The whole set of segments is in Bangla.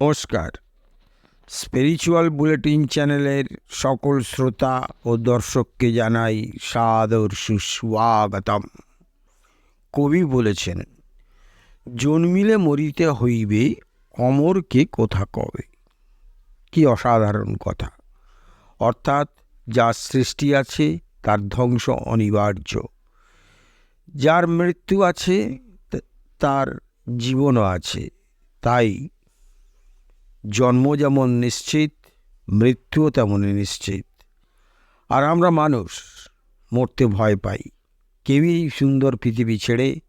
নমস্কার। স্পিরিচুয়াল বুলেটিন চ্যানেলের সকল শ্রোতা ও দর্শককে জানাই সাদর সুস্বাগতম। কবি বলেছেন, জন্মিলে মরিতে হইবে, অমরকে কোথা কবে? কি অসাধারণ কথা। অর্থাৎ যার সৃষ্টি আছে, তার ধ্বংস অনিবার্য। যার মৃত্যু আছে তার জীবনও আছে। তাই জন্ম যেমন নিশ্চিত, মৃত্যুও তেমনই নিশ্চিত। আর আমরা মানুষ, মরতে ভয় পাই। কেউই সুন্দর পৃথিবী ছেড়ে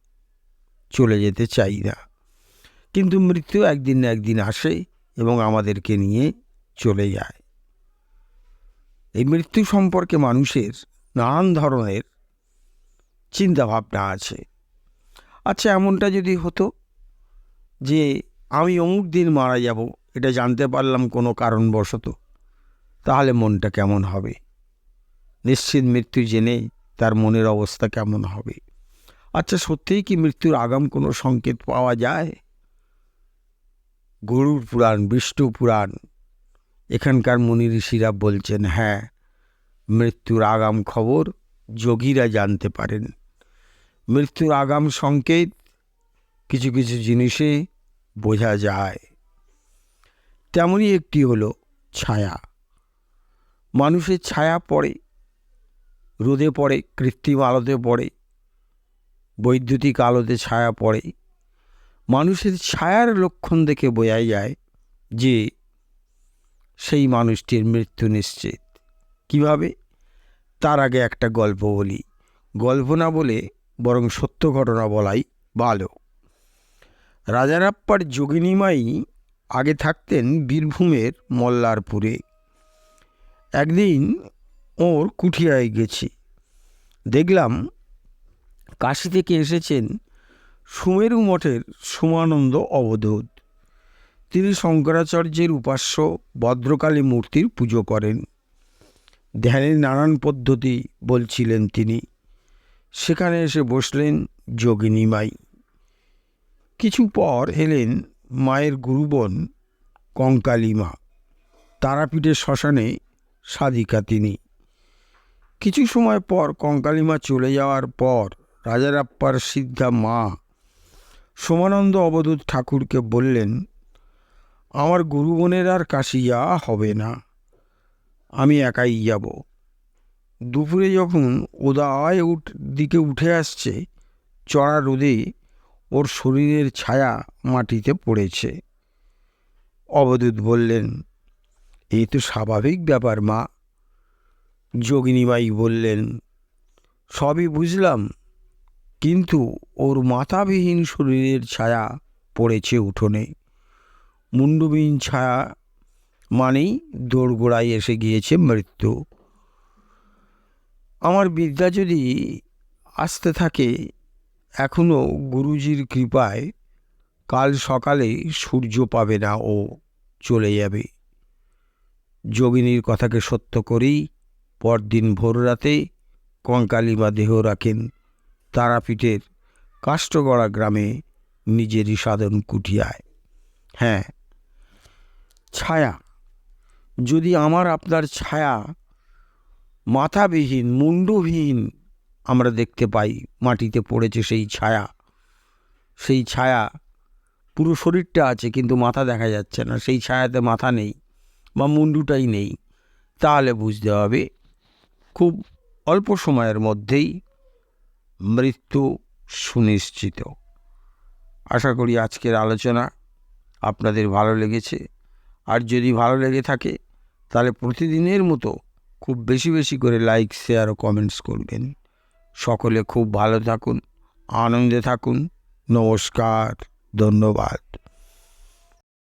চলে যেতে চাই না। কিন্তু মৃত্যু একদিন না একদিন আসে এবং আমাদেরকে নিয়ে চলে যায়। এই মৃত্যু সম্পর্কে মানুষের নানান ধরনের চিন্তাভাবনা আছে। আচ্ছা এমনটা যদি হতো যে আমি অমুক দিন মারা যাব এটা জানতে পারলাম কোনো কারণবশত। তাহলে মনটা কেমন হবে? নিশ্চিত মৃত্যু জেনে তার মনের অবস্থা কেমন হবে? আচ্ছা সত্যিই কি মৃত্যুর আগাম কোনো সংকেত পাওয়া যায়? গরুর পুরাণ, বিষ্ণু পুরাণ, এখানকার মুনি ঋষিরা বলছেন হ্যাঁ মৃত্যুর আগাম খবর যোগীরা জানতে পারেন। মৃত্যুর আগাম সংকেত কিছু কিছু জিনিসে বোঝা যায়। তেমনই একটি হলো ছায়া। মানুষের ছায়া পড়ে, রোদে পড়ে, কৃত্রিম আলোতে পড়ে, বৈদ্যুতিক আলোতে ছায়া পড়ে। মানুষের ছায়ার লক্ষণ দেখে বোঝাই যায় যে সেই মানুষটির মৃত্যু নিশ্চিত। কীভাবে? তার আগে একটা গল্প বলি। গল্প না বলে বরং সত্য ঘটনা বলাই ভালো। রাজারাপ্পার যোগিনীমাই আগে থাকতেন বীরভূমের মল্লারপুরে। একদিন ওর কুঠিয়ায় গেছি। দেখলাম কাশি থেকে এসেছেন সুমেরু মঠের সুমানন্দ অবধূত। তিনি শঙ্করাচার্যের উপাস্য ভদ্রকালী মূর্তির পুজো করেন। ধ্যানের নানান পদ্ধতি বলছিলেন তিনি। সেখানে এসে বসলেন যোগিনী মাই। কিছু পর এলেন মায়ের গুরুবোন কঙ্কালিমা। তারাপীঠের শ্মশানে সাধিকা তিনি। কিছু সময় পর কঙ্কালিমা চলে যাওয়ার পর রাজারাপ্পার সিদ্ধা মা সোমানন্দ অবধূত ঠাকুরকে বললেন, আমার গুরুবোনের আর কাশি যাওয়া হবে না। আমি একাই যাব। দুপুরে যখন ওদায় উঠ, দিকে উঠে আসছে, চড়া রোদে ওর শরীরের ছায়া মাটিতে পড়েছে। অবধূত বললেন এই তো স্বাভাবিক ব্যাপার, মা। যোগিনীবাই বললেন, সবই বুঝলাম, কিন্তু ওর মাথাবিহীন শরীরের ছায়া পড়েছে উঠোনে। মুন্ডবিহীন ছায়া মানেই দোরগোড়ায় এসে গিয়েছে মৃত্যু। আমার বিদ্যা যদি আসতে থাকে এখনও গুরুজির কৃপায় কাল সকালে সূর্য পাবে না ও চলে যাবে। যোগিনীর কথাকে সত্য করেই পরদিন ভোররাতে কঙ্কালিমা দেহ রাখেন তারাপীঠের কাষ্টগড়া গ্রামে নিজেরই সাধন কুটিয়ায় হ্যাঁ ছায়া, যদি আমার আপনার ছায়া মাথাবিহীন, মুন্ডবিহীন আমরা দেখতে পাই, মাটিতে পড়েছে সেই ছায়া। সেই ছায়া, পুরো শরীরটা আছে কিন্তু মাথা দেখা যাচ্ছে না। সেই ছায়াতে মাথা নেই বা মুন্ডুটাই নেই। তাহলে বুঝতে হবে, খুব অল্প সময়ের মধ্যেই মৃত্যু সুনিশ্চিত। আশা করি আজকের আলোচনা আপনাদের ভালো লেগেছে। আর যদি ভালো লেগে থাকে, তাহলে প্রতিদিনের মতো খুব বেশি বেশি করে লাইক, শেয়ার ও কমেন্টস করবেন। সকলে খুব ভালো থাকুন আনন্দে থাকুন নমস্কার ধন্যবাদ।